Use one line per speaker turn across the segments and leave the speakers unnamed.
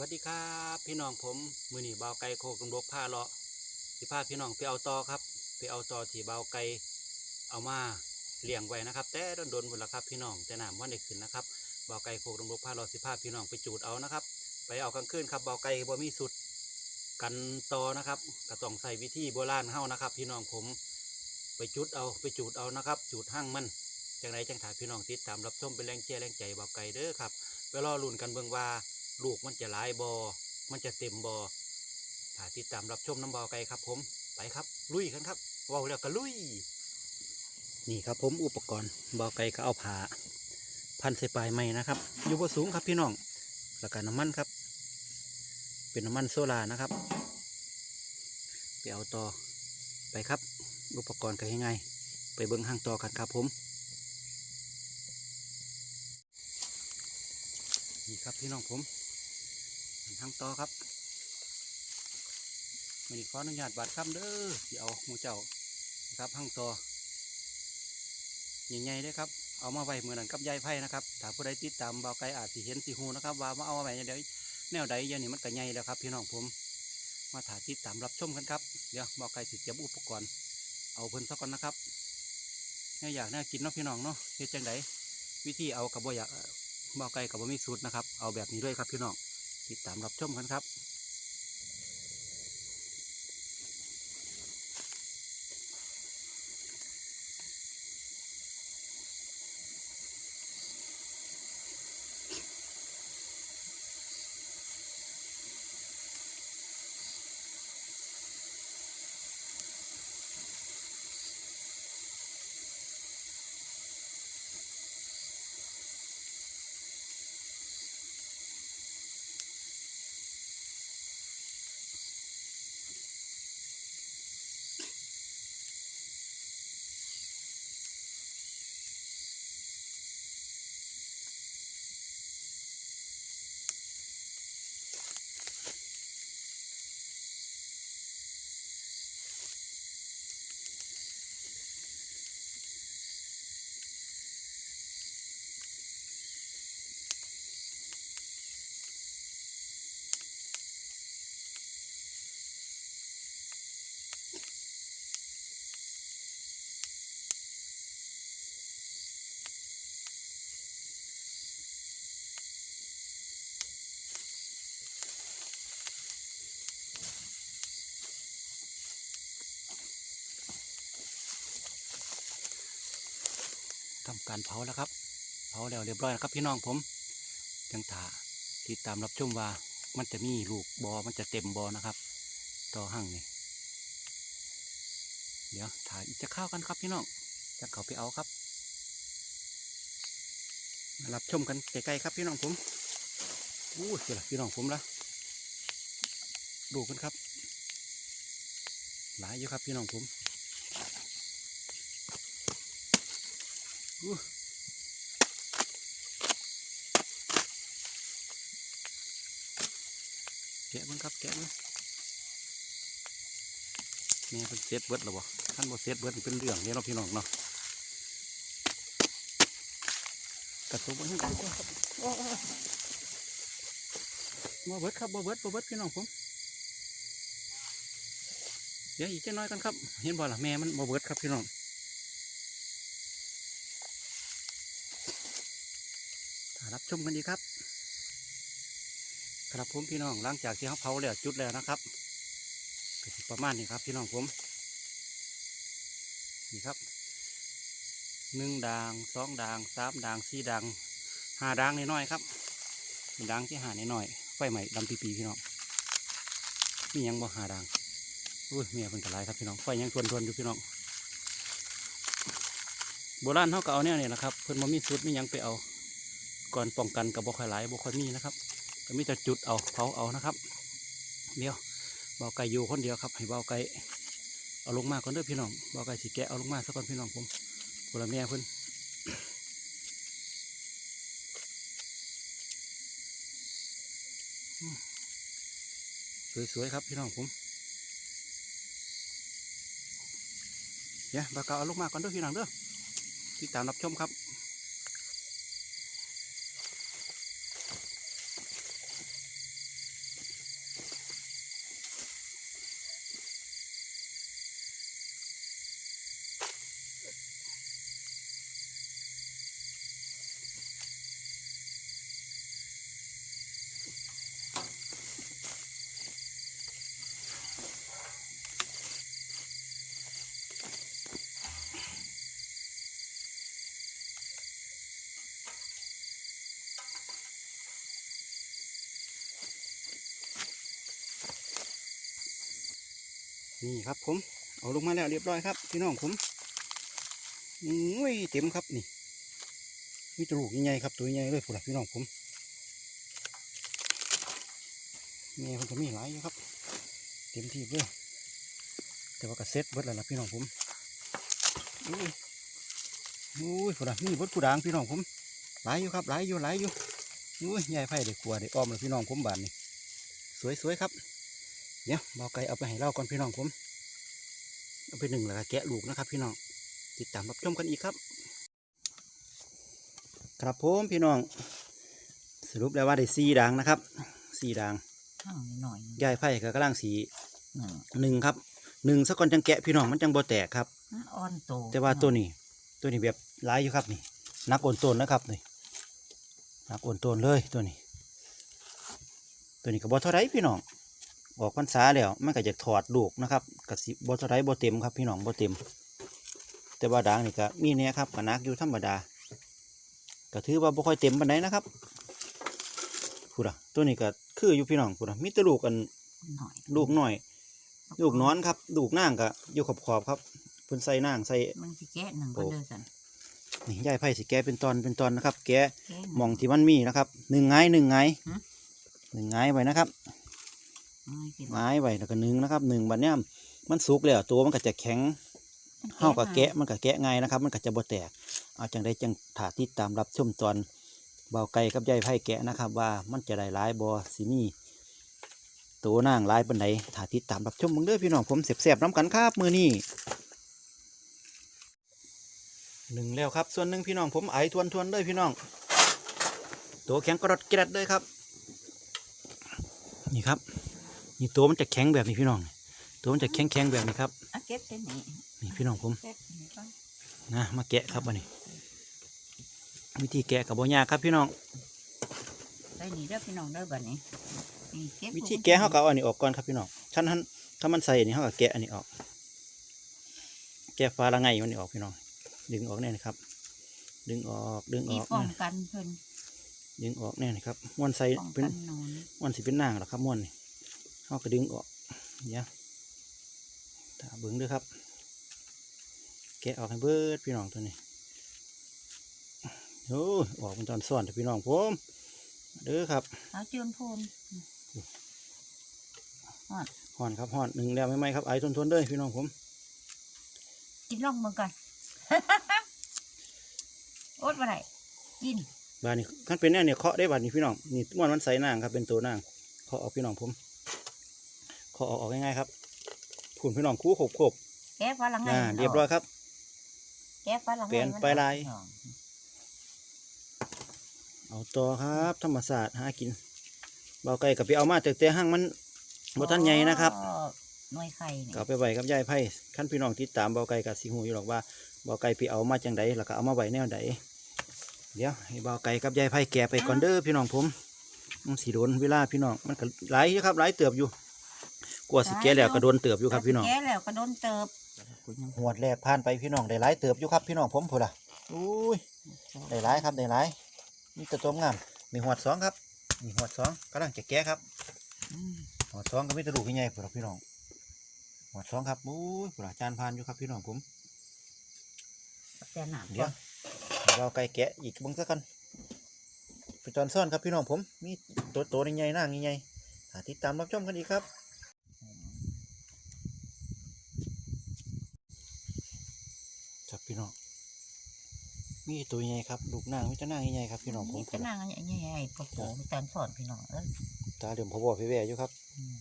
วัสดีครับ พี่น้องผมมือหนีเบาไก่โคกำบกผ้าเลาะสิพาพี่น้องไปเอาตอครับ ไปเอาตอที่เบาไก่เอามาเลี้ยงไว้นะครับ แต่โดนๆหมดแล้วครับ พี่น้องแต่น้ำว่าได้ขึ้นนะครับเบาไก่โคกำบกผ้าเลาะสิพาพี่น้องไปจูดเอานะครับ ไปเอากลางคืนครับเบาไก่บ่มีสุดกันตอนะครับก็ต้องใส่วิธีโบราณเฮานะครับ พี่น้องผมไปจุดเอาไปจูดเอานะครับ จูดห้างมันจังไรจังถ่ายพี่น้องติดตามรับชมเป็นแรงเชียร์แรงใจเบาไก่เด้อครับไปรอลุ้นกันเบิ่งว่า ลูกมันจะหลายบอ มันจะเต็มบอถ้าติดตามรับชมน้ำบอไก่ครับ ผมไปครับ ลุยกันครับว้าวแล้วก็ลุย นี่ครับผมอุปกรณ์บอไก่ก็เอาผ้าพันใส่ปลายไม้นะครับ อยู่บนสูงครับพี่น้องแล้วก็น้ำมันครับ เป็นน้ำมันโซลานะครับไปเอาต่อไปครับ อุปกรณ์ก็ง่ายๆไปเบิ้งห้างต่อกันครับผมนี่ครับพี่น้องผม ทางต่อครับวันนี้ขออนุญาตบาดคำเด้อที่เอาหมูเจ้านะครับห้งต่อใหญ่ๆเด้อครับเอามาไว้เหมือนกับยายไพ่นะครับถ้าผู้ใดติดตามเบาไก่อาจสิเห็นสิหูนะครับว่ามาเอาไว้เดี๋ยวแนวใดย่างนี้มันก็ใหญ่แล้วครับ พี่น้องผม มาถ่ายติดตามรับชมกันครับเดี๋ยวเบาไก่สิเตรียมอุปกรณ์เอาเพิ่นสักก่อนนะครับแน่อยากแน่กินเนาะพี่น้องเนาะเฮ็ดจังไดวิธีเอากับบ่อยากบ่อไก่กับบ่มีสูตรนะครับ เอาแบบนี้ด้วยครับพี่น้อง ติดตามรับชมกันครับ ทำการเผาแล้วครับ เผาแล้วเรียบร้อยแล้วครับพี่น้องผมจังถาติดตามรับชมว่ามันจะมีลูกบอมันจะเต็มบอนะครับ ต่อหั่งนี่เดี๋ยวถ่ายจะเข้ากันครับพี่น้องจะเขาไปเอาครับมารับชมกันใกล้ๆครับพี่น้องผมอู้เสียละพี่น้องผมละดูกันครับ หลายอยู่ครับพี่น้องผม แกะมันครับแกะมันแม่เป็นเซตเบิร์ดหรอวะท่านบ่เซตเบิร์ดเป็นเรื่องเนี่ยเนาพี่น้องเนาะกระตุกมันให้ดีกว่าครับบ่เบิร์ดครับบ่เบิร์ดบ่เบิร์ดพี่น้องผมเดี๋ยวอีกเจ้าน้อยกันครับ เห็นบ่ล่ะแม่มันบ่เบิร์ดครับพี่น้องถ้า รับชมกันดีครับ ครับผมพี่น้องหลังจากที่เขาเผาแล้วจุดแล้วนะครับก็สิประมาณนี้ครับพี่น้องผมนี่ครับหนึ่งด่างสองด่างสามด่างสี่ด่างห้าด่างน้อยๆครับด่างที่หาน้อยๆไฟใหม่ดำปีปีๆพี่น้องมียังบ่หาด่างอุ้ยเมียเป็นกระไรครับพี่น้องไฟยังทวนๆอยู่พี่น้องโบราณเขาก็เอาเนี่ยนี่แหละครับเพิ่นบ่มีสุดมียังไปเอา ก่อนป้องกันกับบ่ค่อยหลายบ่ค่อยมีนะครับก็มีแต่จุดเอาเผาเอานะครับเดี๋ยวเบาไก่อยู่คนเดียวครับ ให้เบาไก่เอาลงมาก่อนเด้อพี่น้องเบาไก่สีแกะเอาลงมาสักก่อนพี่น้องผมพลแม่เพิ่นอืมสวยๆครับพี่น้องผมเดี๋ยวเบาไก่เอาลงมาก่อนเด้อพี่น้องเด้อติดตามรับชมครับ นี่ครับผม เอาลงมาแล้วเรียบร้อยครับพี่น้องผมอุ้ยเต็มครับนี่มีตัวลูกใหญ่ครับตัวใหญ่เลยพวกพี่น้องผมแม่มันก็มีหลายอยู่ครับ เต็มที่เลยแต่ว่าก็เซ็ตเบิดแล้วล่ะพี่น้องผมอุ้ยอุ้ยพวกมีเบิดผู้ด่างพี่น้องผมหลายอยู่ครับหลายอยู่หลายอยู่อุ้ยใหญ่ไผ่เด็กขัวเด็กอ้อมเลยพี่น้องผมบานนี่สวยๆครับ เดี๋ยวเบาไก่เอาไปให้เล่าก่อนพี่น้องผมเอาไปหนึ่งแล้วก็แกะลูกนะครับ พี่น้องติดตามรับชมกันอีกครับ ครับผมพี่น้อง สรุปแล้วว่าได้สี่ด่างนะครับสี่ด่าง
ข้างหน่อย
ยายไผ่ก็กำลังสี
หนึ่ง
หนึ่งครับหนึ่งสักก่อนจังแกะพี่น้องมันจังบ่แตกครับ
อ่อนโต
แต่ว่าตัวนี้ ตัวนี้แบบร้ายอยู่ครับนี่นักโอนต้นนะครับนี่นักโอนต้นเลยตัวนี้ ตัวนี้ก็บ่เท่าไรพี่น้อง ออกพรรษาแล้วมันก็จะถอดลูกนะครับกับสิบ่เท่าไรบ่เต็มครับพี่น้องบ่เต็ม แต่ว่าด่างนี่ก็มีเนี่ยครับก็นักอยู่ธรรมดาก็ถือว่าบ่ค่อยเต็มปานใดนะครับพูดอะตัวนี้ก็คืออยู่พี่น้องพูดอะมีแต่ลูกอัน
หน่อย
ลูกหน่อย ลูกนอนครับ ลูกนางก็อยู่ขอบขอบๆครับเพิ่นใส่นางใส่
มันสิแกะหนึ่งก็เดินสัน
นี่ยายไผ่สิแกะเป็นตอนเป็นตอนนะครับ แกะ
แกะ
หมองที่มันมีนะครับหนึ่งไงหนึ่งไง
ฮะ
หนึ่งไงไว้นะครับ
ไม่กิน
ไม้ไว้แล้วก็หนึ่งนะครับหนึ่งบัดเนี้ยมันสุกแล้วตัวมันก็จะแข็งเฮากับแกะมันก็แกะง่ายนะครับ มันก็จะบ่แตกเอาจังได้จังถาติดตามรับชมตอนเบาไก่กับยายไผ่แกะนะครับ ว่ามันจะได้หลายบ่สิมีตัวนางหลายปานใดถาติดตามรับชมมึงเด้อพี่น้องผมเสียบๆน้ำกันครับมือนี้หนึ่งแล้วครับส่วนหนึ่งพี่น้องผมไอทวนทวนๆเลยพี่น้อง ตัวแข็งกระดดกระดดเลยครับ นี่ครับ นี่ตัวมันจะแข็งแบบนี้พี่น้อง ตัวมันจะแข็งแข็งๆแบบนี้ครับ
อะเก็บเส้นนี้
นี่พี่น้องผม
เก็บนี่ก่อน
นะมาแกะครับวันนี้ วิธีแกะกับโบยากครับพี่น้อง
ได้นี่เด้อพี่น้องเด้อบัดนี้นี่เก็บ
วิธีแกะเขาก็เอาอันนี้ออกก่อนครับพี่น้องชั้นท่านถ้ามันใส่อันนี้เขาก็แกะอันนี้ออก แกะฟ้าละไงมันนี่ออกพี่น้อง ดึงออกแน่นะครับ ดึงออกดึงอ
นี่
อก
ป้อง
นะ
กันเพิ่น
ดึงออกแน่นะครับม้วนใส่
ป้อง
เป็
กันนหนอน
ม้วนสิเป็นนางหรอครับม้วนนี่ เขาก็ดึงออกเนี่ยตาเบิ้งด้วยครับ แกะออกให้เบิดพี่น้องตัวนี้โอ้ยออกเป็นตอนซ่อนแต่พี่น้องผมเด้อครับ
เอาเจือนพูนฮอด
ห่อนครับห่อนหนึ่งแล้วไม่ไหมครับไอ้ทนทนๆเลยพี่น้องผม
กินล่องมือกันโอ๊ตบ่ได้กิน
บานนี้ขั้นเป็นแน่เนี่ยเคาะได้บานนี้พี่น้องนี่ม้วนมันใส่นางครับเป็นตัวนางเคาะออกพี่น้องผม เคาะออกออกง่ายๆครับผุนพี่น้องคู่ขบขบ
แกะฟ้าหลังไง
อ่าเรียบร้อยครับ
แกะฟ้าหลังไง
เปลี่ยน
มั
ไปลาย
ออก
เอาต่อครับ ธรรมศาสตร์หากินเบาไก่กับไปเอามาแต่แต่ห้างมันบ่ทันใหญ่นะครับ
อ๋อหน่วยไข่นี่
ก็เอาไปไว้กับยายไผ่ขั้นพี่น้องติดตามเบาไก่กับสิหูอยู่หรอกว่าเบาไก่ไปเอามาจังใดแล้วก็เอามาไว้แนวใดเดี๋ยวให้เบาไก่กับยายไผ่แกะไปก่อนเด้อพี่น้องผมมันสีโดนเวลาพี่น้องมันก็หลายอยู่ครับหลายเติบอยู่ กลัวสิแกะแล้วก็โดนเติบอยู่ครับพี่น้อง
แกะแล้วก็โดนเติบ
หวดแรกผ่านไปพี่น้องได้หลายเติบอยู่ครับพี่น้องผมพูดละอุ้ยได้หลายครับได้หลายนี่ตัวต้มงามมีหวดสองครับมีหวดสองกำลังจะแกะครับ
อืม
หวดสองก็มีแตะดูกใหญ่ๆพูดละพี่น้องหวดสองครับอุ้ยพูดละจานผ่านอยู่ครับพี่น้องผม
แต่หนาม
เดี๋ยวเราไก่แกะอีกเบังสักกันไปตอนซ่อนครับพี่น้องผมมีตัวโตใหญ่ๆหน้าใหญ่ๆหาติดตามรับชมกันอีกครับครับ พี่น้องมีตัวใหญ่ครับลูกนางมีแต่นางใหญ่ๆครับพี่น้องผม
นี่ก็นั่งอันใหญ่ๆโอ้โหมีตอนสอนพี่น้องเอ้ย
ตาเหลือมพอบอพี่แว่อยู่ครับ
อืม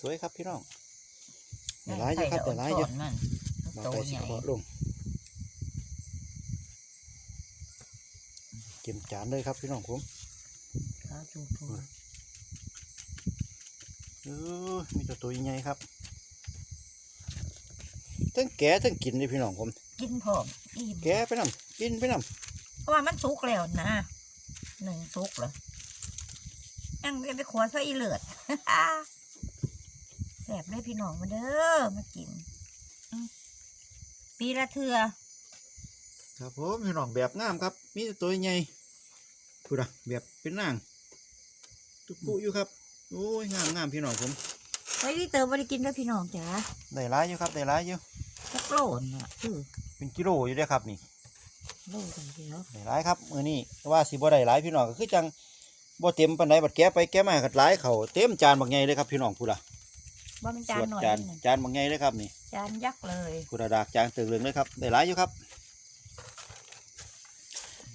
สวยๆครับพี่น้องเดี๋ยวร้ายอยู่ครับเดี๋ยวร้ายอยู่
สอนมัน
มา
โต
ไปสิ
ใหญ่
ขอลงเก็มจานเลยครับพี่น้องผม
ข้าวจูทู
เออมีตัวตัวใหญ่ครับ ทั้งแก่ทั้งกินเลยพี่น้องผม
กินผอมอิ่ม
แก่ไปนำกินไปน
เพราะว่ามันสุกแล้วนะหนึ่งสุกเหรอยังไม่ได้ไปขวดซะอีเลือดแสบเลยพี่น้องมาเด้อมากินอืมปีละเทือำ
ครับผมพี่น้องแบบงามครับ มีแต่ตัวใหญ่พูดอะแบบเป็นนางตุกปุอยู่ครับโอ้ยงามงามพี่น้องผม
ไว้ที่เติมบริกินด้วยพี่น้องจ้า
ได้หลายอยู่ครับได้หลายอยู่
สักโลนอะคือ
เป็นกิโลอยู่เด้อครับนี่
โลกันเดียว
ได้หลายครับมื้อนี้แต่ว่าสิบ่ได้หลายพี่น้องก็คือจังบ่เต็มปานใดบัดแกะไปแกะมาก็หลายเขาเต็มจานบักใหญ่เลยครับพี่น้องพูดล่ะ
ว่ามัน
ส
จาน
วด
หน่อย
จาน
นึง
จานบักใหญ่เลยครับนี่
จานยักษ์เลย
พูดดากจางตึกเหลืองเลยครับได้หลายอยู่ครับ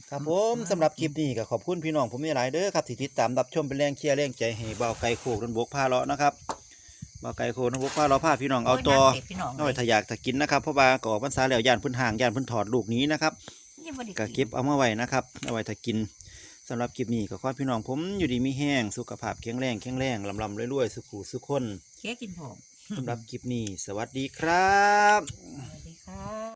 ครับผมสำหรับคลิปนี้ก็ขอบคุณพี่น้องผมมีหลายเด้อครับที่ติดตามรับชมเป็นแรงเชียร์แรงใจให้เบาไก่โคกนันบกพาเลาะนะครับเบาไก่โคกนันบกพาเลาะพาพี่น้องเอาต่อ
โยน้ำเด็ดพี่น้อง
น้อยถ้าอยากถ้ากินนะครับเพราะว่าก่อพรรษาแล้วย่านเพื้นห่างย่านเพื้นถอดลูกหนี้นะครับ
ยังบ่ได้
ก็เก็บเอามาไว้นะครับเอาไว้ถ้ากินสำหรับคลิปนี้ก็ขอให้พี่น้องผมอยู่ดีมีแห้งสุขภาพแข็งแรงแข็งแรงลำลำรวยๆสุขุสุขคน
เคี้ยกินผง
สำหรับคลิปนี้ สวัสดีครับ
สวัสดีค่ะ